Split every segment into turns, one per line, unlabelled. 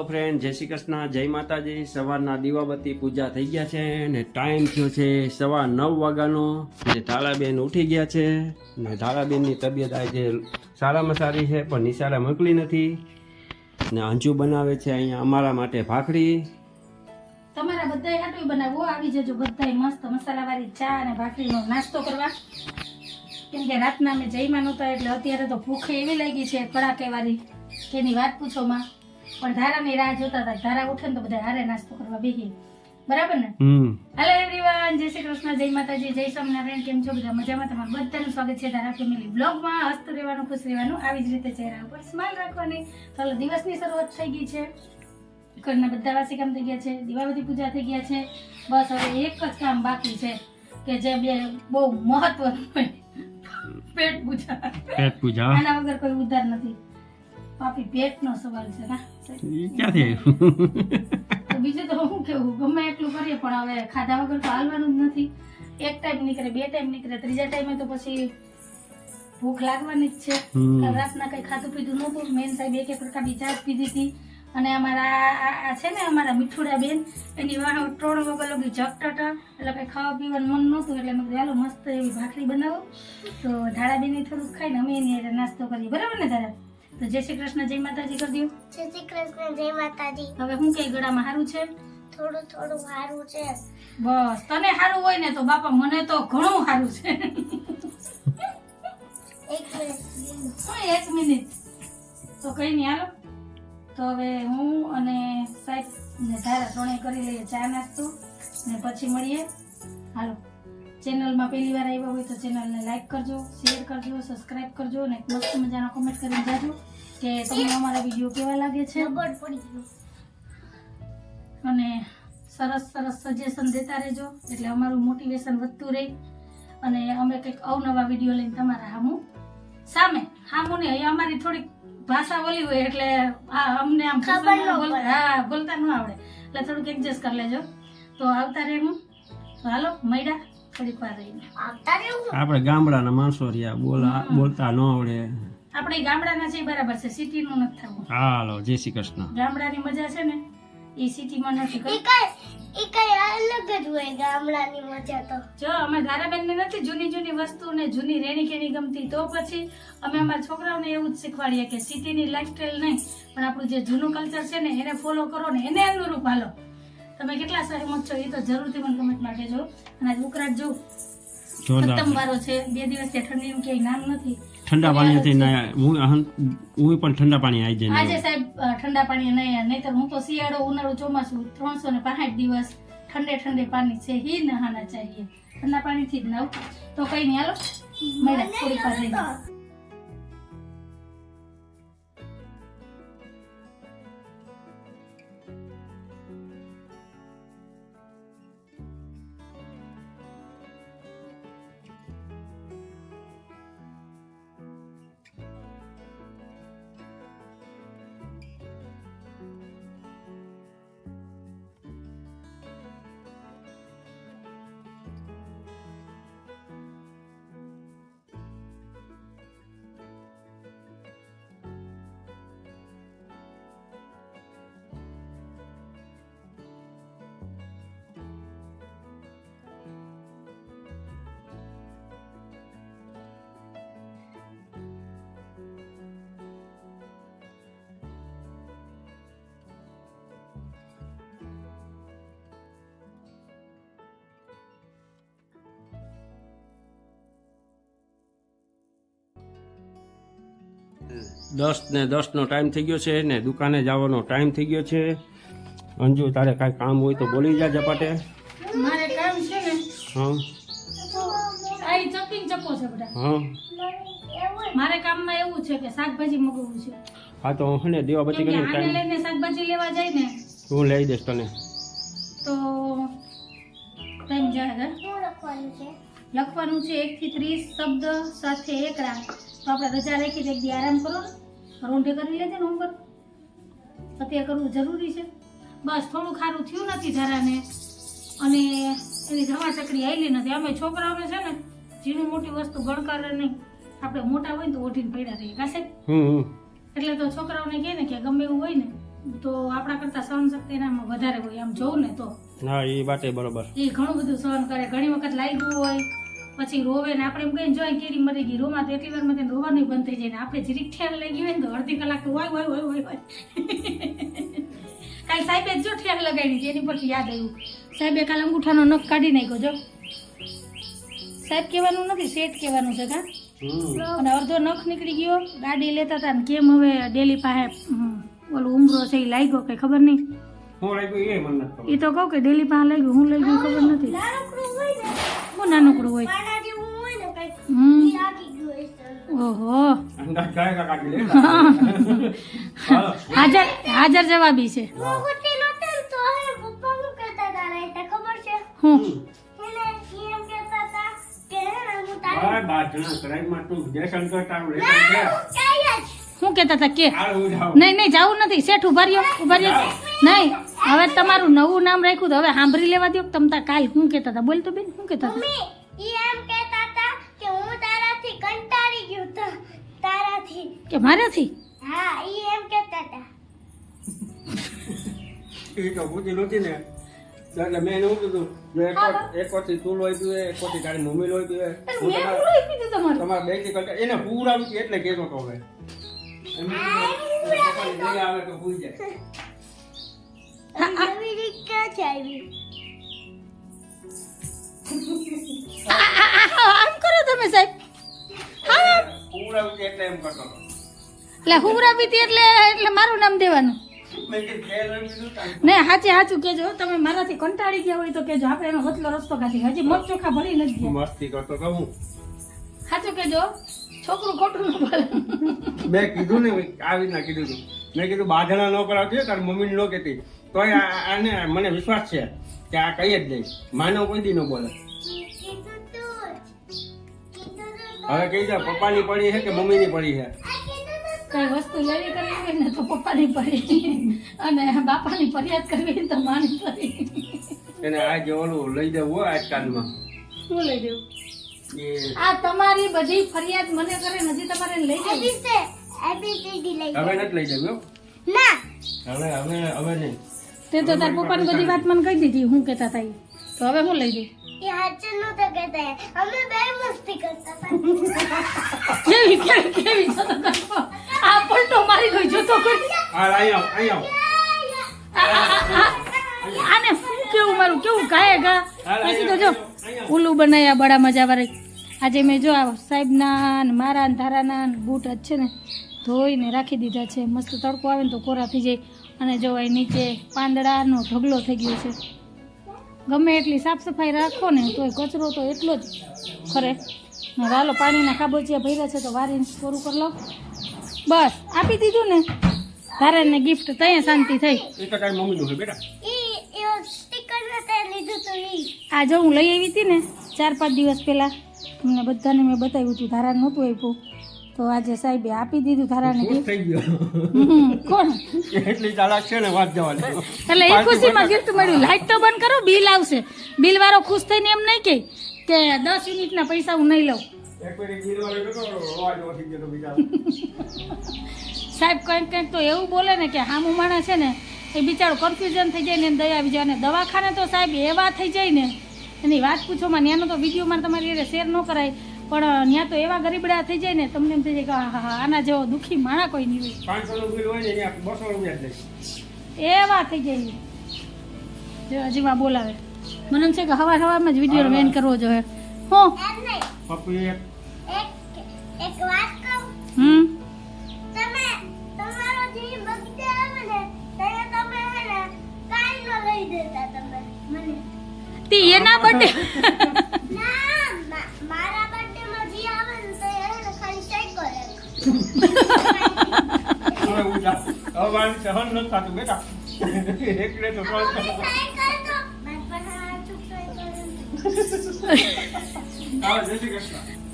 હાલો friend જય શ્રી કૃષ્ણ. જય માતાજી. સવારના દીવાબત્તી પૂજા થઈ ગયા છે ને ટાઈમ થયો છે સવા નવ વાગ્યાનો. ને ધારાબેન ઉઠી ગયા છે. ને ધારાબેનની તબિયત આજે સારામાં સારી છે, પણ નિશાળે મોકલી નથી. ને અંજુ બનાવે છે અહીંયા અમારા માટે ભાખરી.
તમારા બધાય હાટું બનાવો. આવી જજો બધાય મસ્ત મસાલાવાળી ચા અને ભાખરીનો નાસ્તો કરવા. કેમ કે રાતના અમે જઈમાં નહોતા, એટલે અત્યારે તો ભૂખ એવી લાગી છે કડાકેવાળી. વાળી એની વાત પૂછો માં. પણ ધારાની રાહ જોતા હતા. ધારા ઉઠે ને તો બધા હારે નાસ્તો કરવા બેહી. બરાબર ને? હેલો એવરીવન જય શ્રી કૃષ્ણ જય માતાજી જય સ્વામિનારાયણ કેમ છો બધા? મજામાં? તમારું બધાનું સ્વાગત છે ધારા ફેમિલી બ્લોગમાં હસ્ત રહેવાનું ખુશ રહેવાનું આવી જ રીતે ચહેરા ઉપર સ્માઇલ રાખવાની. ચાલો દિવસની શરૂઆત થઈ ગઈ છે. ઘરના બધા વાસી કામ થઈ ગયા છે દિવાળી પૂજા થઈ ગયા છે. બસ હવે એક જ કામ બાકી છે કે જે બે બહુ મહત્વનું હોય. પેટ પૂજા.
પેટ પૂજા.
આના વગર કોઈ ઉદ્ધાર નથી. પાપી પેટનો સવાલ છે ના.
ક્યાંથી આવ્યું?
તો બીજું તો શું કેવું ગમે એટલું કરીએ પણ હવે ખાધા વગર તો હાલવાનું જ નથી. એક ટાઈમ નીકળે બે ટાઈમ નીકળે ત્રીજા ટાઈમે તો પછી ભૂખ લાગવાની જ છે. રાતના કઈ ખાધું પીધું નહોતું. મેન સાહેબ એક એક પ્રકારની ચા પીધી હતી. અને અમારા છે ને અમારા મીઠુડા બેન એની વાહ ત્રણ વગર લગી જગટાટા. એટલે કઈ ખાવા પીવાનું મન નહોતું એટલે મેં કીધું મસ્ત એવી ભાખરી બનાવો. તો ધાડા બેની થોડુંક ખાઈને અમે એની નાસ્તો કરીએ. બરાબર ને ધારા? તો જય શ્રી કૃષ્ણ જય માતાજી કરી દઉં
જય શ્રી કૃષ્ણ જય માતાજી.
હવે હું કઈ ગળામાં સારું છે?
થોડું થોડું સારું છે.
બસ તને સારું હોય ને તો બાપા મને તો ઘણું સારું છે.
એક મિનિટ
એક મિનિટ તો કઈ નહીં હાલો. તો હવે હું અને સાહેબ ને ધારા ત્રણેય કરી લઈએ ચા નાસ્તો ને પછી મળીએ. હાલો. ચેનલમાં પહેલી વાર આવ્યા હોય તો ચેનલને લાઈક કરજો શેર કરજો સબસ્ક્રાઇબ કરજો અને મસ્ત મજાના કોમેન્ટ કરીને જાજો કે તમને અમારા વીડિયો કેવા લાગે છે. અને સરસ સરસ સજેશન દેતા રહેજો એટલે અમારું મોટિવેશન વધતું રહે. અને અમે કંઈક અવનવા વીડિયો લઈને તમારા હામું સામે. હામું ને અહીંયા અમારી થોડીક ભાષા બોલી હોય એટલે હા અમને આમ. હા બોલતા ન આવડે. એટલે થોડુંક એડજસ્ટ કરી લેજો. તો આવતા રહે હું હાલો મૈડા
આપણે ગામડાના માણસો રહ્યા બોલા બોલતા ન આવડે.
આપણે ગામડાના છે બરાબર છે સિટીનું નથી થવું.
હાલો જય શ્રી કૃષ્ણ.
ગામડાની મજા છે ને એ સિટીમાં નથી
ઈ
કઈ
અલગ જ હોય ગામડાની મજા તો.
જો અમે ધારાબેનને નથી જૂની જૂની વસ્તુ ને જૂની રેણી કેણી ગમતી તો પછી અમે અમારા છોકરાઓને એવું જ શીખવાડીએ કે સિટીની લાઈફસ્ટાઈલ નહીં પણ આપણું જે જૂનું કલ્ચર છે ને એને ફોલો કરો ને એને અનુરૂપ હાલો. તમે કેટલા સહેમત છો એ તો જરૂરથી મને કમેન્ટમાં કહેજો અને આજે ઉકળાટ જો
જોરદાર
વારો છે બે દિવસથી એમ ક્યાંય નામ નથી.
ઠંડા પાણીથી ના હું હું પણ ઠંડા પાણી આવી જાય
આજે સાહેબ ઠંડા પાણી નહીં નહીતર હું તો શિયાળો ઉનાળો ચોમાસું ત્રણસો ને પાંસઠ દિવસ ઠંડે ઠંડે પાણી છે. હી નહાના ચાહીએ. ઠંડા પાણીથી જ નાવ તો કઈ નહીં હાલો. મળ્યા થોડી વાર
દસ ને દસનો ટાઈમ થઈ ગયો છે ને દુકાને જવાનો ટાઈમ થઈ ગયો છે. અંજુ તારે કાંઈ કામ હોય તો બોલી જા ઝપાટે.
મારે કામ છે ને.
હા.
આ ઈ ચપીને છે બધા.
હા.
મારે કામમાં એવું છે કે શાકભાજી મગાવવું છે.
હા તો હું ને દીવાબત્તી કરીને ટાઈમ
લઈને શાકભાજી લેવા જાય ને
હું લઈ દઈશ તને.
તો ટાઈમ જાય
લખવાનું છે
લખવાનું છે એક થી ત્રીસ શબ્દ સાથે એક રાત તો આપણે રજા રાખી દે એક આરામ કરો રોંઢે કરી લેજે ને હોમવર્ક અત્યારે કરવું જરૂરી છે. બસ થોડું ખારું થયું નથી જરાને. અને એની જમા ચકડી આવેલી નથી. અમે છોકરાઓને છે ને ઝીણી મોટી વસ્તુ ગણકારે નહીં. આપણે મોટા હોય ને તો ઓઢીને પડ્યા રહીએ. કાશે એટલે તો છોકરાઓને કહે ને કે ગમે એવું હોય ને તો આપણા કરતા સહન શક્તિ એનામાં વધારે હોય. આમ જોઉં ને તો.
હા એ વાતે બરોબર.
એ ઘણું બધું સહન કરે. ઘણી વખત લાગ્યું હોય પછી રોવે ને આપણે એમ કહીને જોઈએ કેરી મરી ગઈ રોમાં તો એટલી વારમાં તેને રોવાનું બંધ થઈ જાય ને આપણે જરીક ઠેર લઈ ગઈ હોય ને તો અડધી કલાક તો હોય હોય હોય હોય હોય કાલ સાહેબે જો ઠેર લગાડી એની પરથી યાદ આવ્યું. સાહેબે કાલ અંગૂઠાનો નખ કાઢી નાખ્યો જો. સાહેબ કહેવાનું નથી શેઠ કહેવાનું છે કા? અને અડધો નખ નીકળી ગયો ગાડી લેતા હતા ને કેમ હવે ડેલી પાસે ઓલું ઉમરો છે એ લાગ્યો કઈ ખબર નહીં?
એ
એ તો કહું કે ડેલી પાસે લાગ્યું હું લઈ ગયું ખબર નથી.
નાનકડું હોય. ને
નાનકડું હોય. ઓહો. હાજર હાજર જવાબી છે.
હું શું કેતા હતા છે?
હું?
એને ઈ એમ કહેતા હતા કે?
હતા નહીં નહીં જવું નથી. શેઠ ઊભા રહ્યો ઊભા રહ્યો. નહીં હવે તમારું નવું નામ રાખ્યું તો હવે સાંભળી લેવા દો તમે કાલ શું કહેતા હતા બોલ તો બેન શું કહેતા હતા
મમ્મી ઈ એમ કહેતા હતા કે હું તારાથી કંટાળી ગયો તો તારાથી
કે મારાથી
હા ઈ એમ કહેતા હતા
એ તો પૂછી નહોતી ને એટલે મેં એવું કીધું એક વારથી તું લોહી પીવે એક વારથી તારી મમ્મી લોહી પીવે તમારા-
બોલાવી દીધું તમારું
તમારા બેથી કરતા એને હતી એટલે કહેતો તો હવે આવે તો ભૂલી જાય
આમ કરો તમે સાહેબ
એટલે કરતો હતો
એટલે એટલે મારું નામ દેવાનું. ને સાચે સાચું કેજો તમે મારાથી કંટાળી ગયા હોય તો કેજો આપણે એનો વચલો રસ્તો કાઢી હજી મગ ચોખા ભરી નથી
મસ્તી કરતો તો હું
સાચું કેજો છોકરું ખોટું ન
મેં કીધું ને, આવી રીતના કીધું મેં કીધું, બાધણા ન કરાવતી તારી મમ્મીને ન કહેતી. તોય આને મને વિશ્વાસ છે કે આ કઈ જ નહીં માનવ કોઈ દી ન બોલે.
કીધું તું જ. કીધું તું
હવે કહી દે પપ્પાની પડી છે કે મમ્મીની પડી છે?
કઈ વસ્તુ લેવી કરવી હોય ને તો પપ્પાની પડી. અને બાપાની ફરિયાદ કરવી તો માની પડી.
એને આ જે ઓલું લઈ દેવું હોય આજકાલમાં.
શું લઈ દેવું? આ તમારી બધી ફરિયાદ મને કરે નથી તમારે લઈ જવી.
હવે નથી લઈ જવું.
ના.
હવે હવે હવે નહીં.
તે તો તાર પપ્પાની બધી વાત મને કહી દીધી હું કહેતા હતા તો હવે હું લઈ દઉં
એ હાચું નહોતું કહેતા અમે બે મસ્તી કરતા હતા
કેવી કેવી આ પલટો મારી ગઈ જોતો આને શું કેવું મારું? કેવું ગાય ગા? પછી તો જો ઉલ્લુ બનાયા બડા મજા વાળી આજે મેં જો આ સાહેબના ને મારા ને ધારાના ને બૂટ જ છે ને ધોઈને રાખી દીધા છે. મસ્ત તડકો આવે ને તો કોરા થઈ જાય. અને જો અહીં નીચે પાંદડાનો ઢગલો થઈ ગયો છે. ગમે એટલી સાફ સફાઈ રાખો ને તોય કચરો તો એટલો જ ખરે. હાલો પાણીના ખાબોચિયા ભર્યા છે તો વારીને પૂરું કરી લો. બસ આપી દીધું ને? ધારાને ગિફ્ટ ત્યાં શાંતિ થઈ.
એ તો તારી મમ્મીનું છે બેટા.
ઈ એ સ્ટીકર નતા લીધું તો ઈ.
આ જો હું લઈ આવી હતી ને ચાર પાંચ દિવસ પહેલા. તમને બધાને મેં બતાવ્યું હતું ધારા નહોતું આપ્યું. તો આજે સાહેબે આપી દીધું
તારાને
gift.
થઈ ગયો.
કોણ?
એટલી ચાલાક છે ને વાત જવાની.
એટલે એ ખુશીમાં ગિફ્ટ મળ્યું. લાઈટ તો બંધ કરો બિલ આવશે. બિલ વાળો ખુશ થઈને એમ નહીં કહે કે દસ યુનિટના પૈસા હું નહીં લઉં. સાહેબ કંઈક કંઈક તો એવું બોલે ને કે હામું માણસ છે ને એ બિચારો કન્ફ્યુઝન થઈ જાય ને એમ દયા આવી જાય. અને દવાખાને તો સાહેબ એવા થઈ જાય ને એની વાત પૂછોમાં એનો તો વિડીયોમાં તમારી શેર ન કરાય. પણ ત્યાં તો એવા ગરીબડા થઈ જાય ને તમને એમ થઈ જાય કે હા હા આના જેવો દુઃખી માણા કોઈ નહીં હોય.
પાંચસો બસો રૂપિયા
એવા થઈ જાય જો હજી માં બોલાવે. મને એમ છે કે હવાર હવારમાં જ વીડિયો વેન કરવો જોઈએ. હો?
એમ નહીં
પપ્પી એક
એક એક વાત કહું?
હમ? તે એના
જે
હવે મારે સહન થતું બેટા. એકલે તો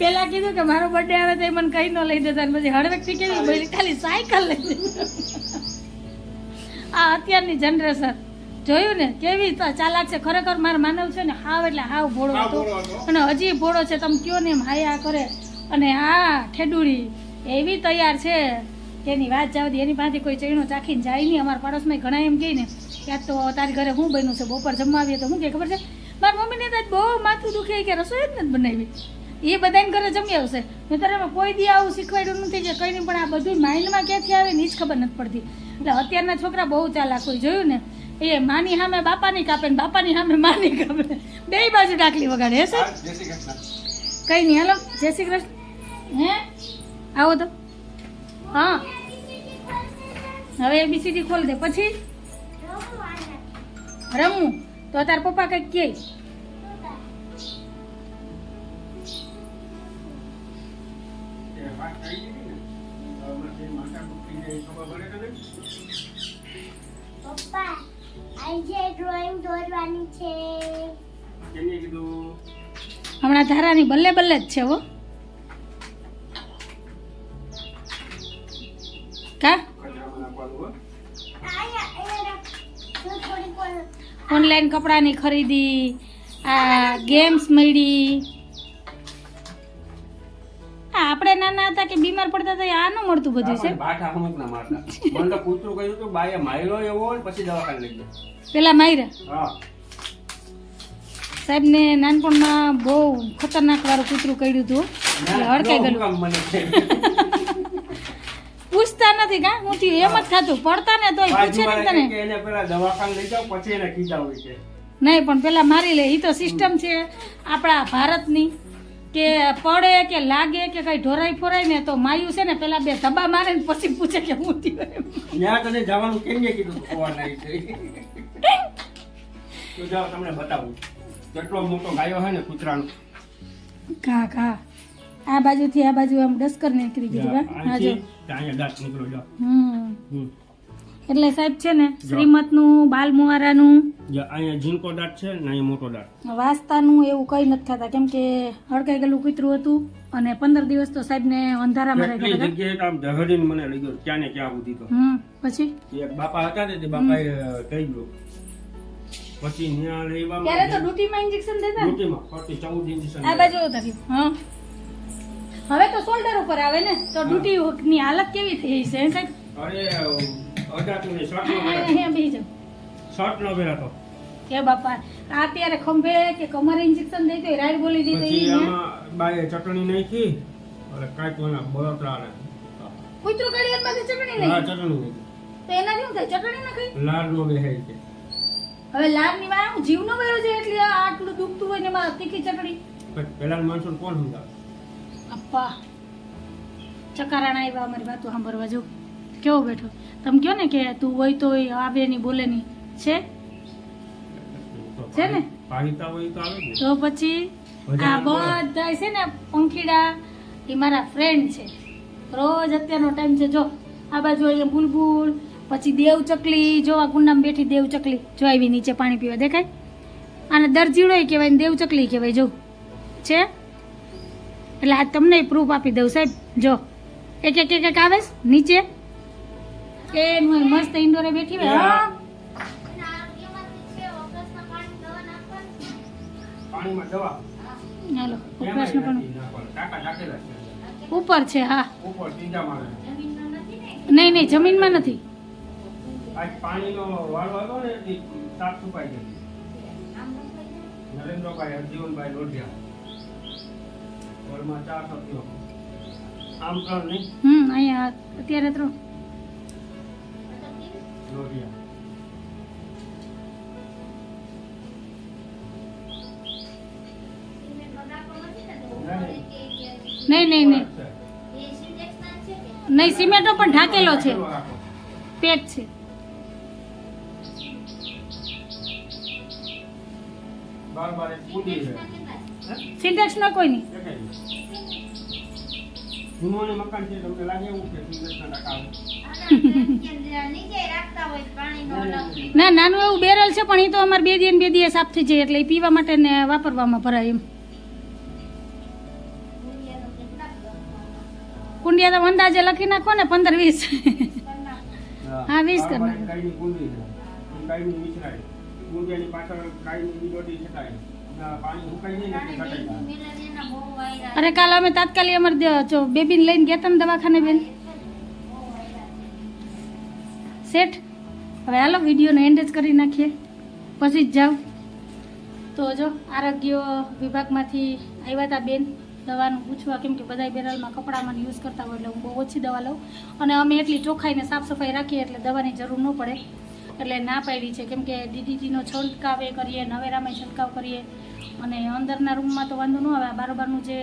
પેલા કીધું કે મારો બર્થડે આવે તો એ મને કઈ ન લઈ દેતા અને પછી હળવે કેવી બોલી ખાલી સાયકલ લઈ દે આ અત્યારની જનરેશન જોયું ને? કેવી ચાલાક છે. ખરેખર મારો માનવ છે ને હાવ એટલે હાવ ભોળો હતો.
ભોળો હતો.
અને હજી ભોળો છે. તમે કયો ને એમ હાયા કરે. અને આ ઠેડુડી એવી તૈયાર છે. એની વાત જાવ દે એની પાસે કોઈ ચૈણો ચાખીને જાય નહીં. અમારા પાડોશમાં ઘણા એમ કહે ને કે તો તારી ઘરે શું બન્યું છે? બપોર જમવા આવીએ તો શું કે ખબર છે? મારી મમ્મીને તો બહુ માથું દુખે કે રસોઈ જ નથી બનાવી. એ બધાને ઘરે જમી આવશે. મેં તારે કોઈ દી આવું શીખવાડ્યું નથી કે કંઈ નહીં પણ આ બધું માઇન્ડમાં ક્યાંથી આવે ને એ જ ખબર નથી પડતી. એટલે અત્યારના છોકરા બહુ ચાલાક હોય જોયું ને? એ માની સામે બાપાની કાપે ને બાપાની સામે માની કાપે. બે બાજુ ડાકલી વગાડે હે સર કઈ નહીં હાલો. જય શ્રી કૃષ્ણ. હે? આવો તો. હા. હવે એબીસીડી ખોલ દે. પછી? રમવું. તો તાર પપ્પા કંઈક કહે
કે.
પપ્પા આજે ડ્રોઈંગ દોરવાની છે.
હમણાં ધારાની બલ્લે બલ્લે જ છે હો. ઓનલાઈન કપડાની ખરીદી આ ગેમ્સ મળી. આપણે નાના હતા કે બીમાર પડતા હતા આ ન મળતું બધું છે
આપણને બાઠા અમુક ના મારતા. મને તો કૂતરું કહ્યું હતું બાએ માર્યો એવો ને પછી દવાખાને લઈ ગયો.
પેલા માયરા?
હા.
સાહેબને નાનપણમાં બહુ ખતરનાક વાળું કૂતરું કર્યું હતું. એટલે હડકાઈ
શું
ગયેલું
કામ મને છે?
પૂછતા નથી કા? હું એમ જ ખાતું પડતા ને તોય પૂછે
ને
તને.
એને પેલા દવાખાને લઈ જાવ પછી એને ખીજાવું છે
નહીં પણ પેલા મારી લે. એ તો સિસ્ટમ છે આપણા ભારતની. કે પડે કે લાગે કે કઈ ઢોરાઈ ફોરાય ને તો માયું છે ને પેલા બે ધબા મારે ને પછી પૂછે કે હું થયું એમ.
ત્યાં તને જવાનું કેમ ને કીધું ખોવાના છે તો જાઓ તમને બતાવું. કેટલો મોટો ગાયો હે ને કૂતરાનો.
કા કા આ બાજુથી આ બાજુ આમ ડસ્કર નીકળી ગયું હા જો હમ. એટલે સાહેબ છે ને શ્રીમતનું બાલ મુહારાનું
નું અહીંયા ઝીણકો દાંત છે ને અહીંયા મોટો દાંત.
વાસ્તાનું એવું કઈ નથી ખાતા કેમ કે હડકાઈ ગયેલું કૂતરું હતું અને પંદર દિવસ તો સાહેબને અંધારામાં
એટલી
રાખ્યા હતા.
જગ્યાએ આમ મને લઈ ગયો. ક્યાં ને ક્યાં સુધી તો.
પછી?
એક બાપા હતા ને તે બાપાએ કહી ગયો. પછી ત્યાં
ત્યારે તો
લેવામાં
ડ્યુટીમાં ઇન્જેક્શન દેતા ને?
ડ્યુટીમાં ફરતી ચૌદ ઇન્જેક્શન
આ બાજુ હતા હા. હવે તો શોલ્ડર ઉપર આવે ને તો ડ્યુટી ની હાલત કેવી થઈ છે હે સાહેબ?
અરે અડાતું ને શોર્ટ નો પહેરા
અહીંયા બેસી
શોર્ટ નો નો પહેરાતો
કે બાપા આ અત્યારે ખંભે કે કમરે ઇન્જેક્શન દઈ તો રાઈડ બોલી દીધી
પછી
ને.
આમાં બાએ ચટણી નાખી અરે કાઈ કોના બળતરા ને.
કૂતરું કાઢીમાંથી ચટણી
હા
નહીં
ચટણી નાખી.
તો એના શું થાય? ચટણી ના ખાઈ
લાડ નો બેહાય છે.
હવે લાડની માં જીવનો વયો છે એટલે આટલું દુખતું હોય ને માં તીખી ચટણી.
પેલા માણસો કોણ સમજાવે?
અપ્પા ચકારાણા આવ્યા અમારી વાતો સાંભળવા જો. કેવો બેઠો? તમે કહો ને કે તું હોય તો આવે નહીં બોલે નહીં. છે? છે ને?
તો
પછી આ બધા છે ને પંખીડા એ મારા ફ્રેન્ડ છે. રોજ અત્યારનો ટાઈમ છે જો. આ બાજુ અહીંયા બુલબુલ પછી દેવ ચકલી જો આ કુંડામાં બેઠી દેવ ચકલી. જો આવી નીચે પાણી પીવા દેખાય. આને દરજીડો કહેવાય ને દેવ ચકલી કહેવાય જો. છે? એટલે આ તમને પ્રૂફ આપી દઉં સાહેબ. જો. એક એક એક એક આવે નીચે? એ મસ્ત ઇન્ડોરે બેઠી હોય. હાલો પ્રશ્ન પણ. ઉપર છે હા. નહીં નહીં જમીનમાં નથી.
નરેન્દ્રભાઈ હરજીવનભાઈ લોઢિયા. ઘરમાં ચાર સભ્યો આમ ત્રણ નહીં
હમ અહીંયા અત્યારે ત્રણ
લોઢિયા
નહીં નહીં નહીં. નહીં સિમેન્ટનો પણ ઢાકેલો છે.
કુંડી છે.
સિન્ટેક્સ ના કોઈ નહીં.
જૂનું મકાન છે તમને લાગે એવું કે
ના નાનું એવું બેરલ છે પણ એ તો અમારે બે દી બે દિવસ સાફ થઈ જાય એટલે પીવા માટે ને વાપરવામાં ભરાય એમ. કુંડિયા તો અંદાજે લખી નાખો ને પંદર વીસ. હા, વીસ
કુંડિયાની પાછળ છટાય
અરે કાલ અમે તાત્કાલિક અમારે બેબીને લઈને ગયા હતા દવાખાને બેન. શેઠ, હવે હાલો, વિડીયોનો એન્ડ જ કરી નાખીએ. પછી જ જાઉં. તો જો, આરોગ્ય વિભાગમાંથી આવ્યા હતા બેન. દવાનું પૂછવા, કેમ કે બધા બેરલમાં કપડામાં યુઝ કરતા હોય એટલે હું બહુ ઓછી દવા લઉં. અને અમે એટલી ચોખ્ખાઈને સાફ સફાઈ રાખીએ એટલે દવાની જરૂર ન પડે. એટલે ના પાડી છે, કેમ કે ડીડીટીનો છંટકાવ એ કરીએ નવેરામાં છંટકાવ કરીએ. અને અંદરના રૂમમાં તો વાંધો ન આવે. આ બારોબારનું જે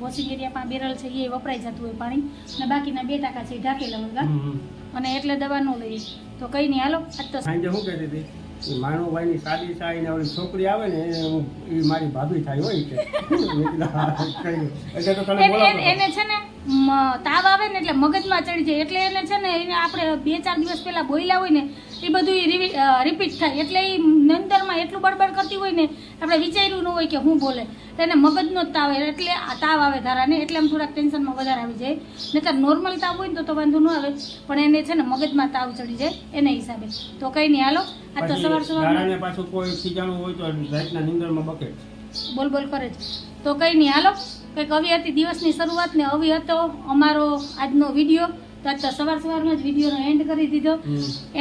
વોશિંગ એરિયામાં બેરલ છે એ વપરાઈ જતું હોય પાણી. અને બાકીના બે ટાકા છે ઢાંકેલા હોય. અને એટલે દવા ન લઈએ. તો કંઈ નહીં હાલો. આજ તો
સાંજે શું કહેતી હતી? એ માણુભાઈની સાદી સાઈ ને છોકરી આવે ને એ મારી ભાભી થાય હોય કે.
એને છે ને તાવ આવે ને એટલે મગજમાં ચડી જાય. એટલે એને છે ને એને આપણે બે ચાર દિવસ પહેલા બોલ્યા હોય ને એ બધું રિપીટ થાય. એટલે એ નંદરમાં એટલું બડબડ કરતી હોય ને આપણે વિચાર્યું ન હોય કે હું બોલે. એને મગજનો જ તાવ એટલે આ તાવ આવે ધારાને એટલે આમ થોડાક ટેન્શનમાં વધારે આવી જાય. નહીતર નોર્મલ તાવ હોય ને તો તો વાંધો ન આવે પણ એને છે ને મગજમાં તાવ ચડી જાય એના હિસાબે. તો કંઈ નહીં હાલો. આ તો સવાર
સવાર પાછું કોઈ ખીજાણું હોય તો રાતના નીંદરમાં બકે.
બોલ બોલ કરે છે. તો કંઈ નહીં હાલો. કંઈક આવી હતી દિવસની શરૂઆત ને આવી હતો અમારો આજનો વીડિયો. તો સવાર સવારનો જ વિડીયોનો એન્ડ કરી દીધો.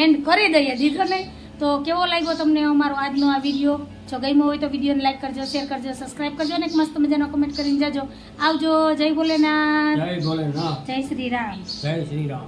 એન્ડ કરી દઈએ દીધો નહીં. તો કેવો લાગ્યો તમને અમારો આજનો આ વીડિયો જો ગમ્યો હોય તો વિડીયોને લાઈક કરજો શેર કરજો સબસ્ક્રાઈબ કરજો ને એક મસ્ત મજાનો કમેન્ટ કરીને જાજો. આવજો જય ભોલેનાથ.
જય ભોલેનાથ.
જય શ્રી રામ.
જય શ્રી રામ.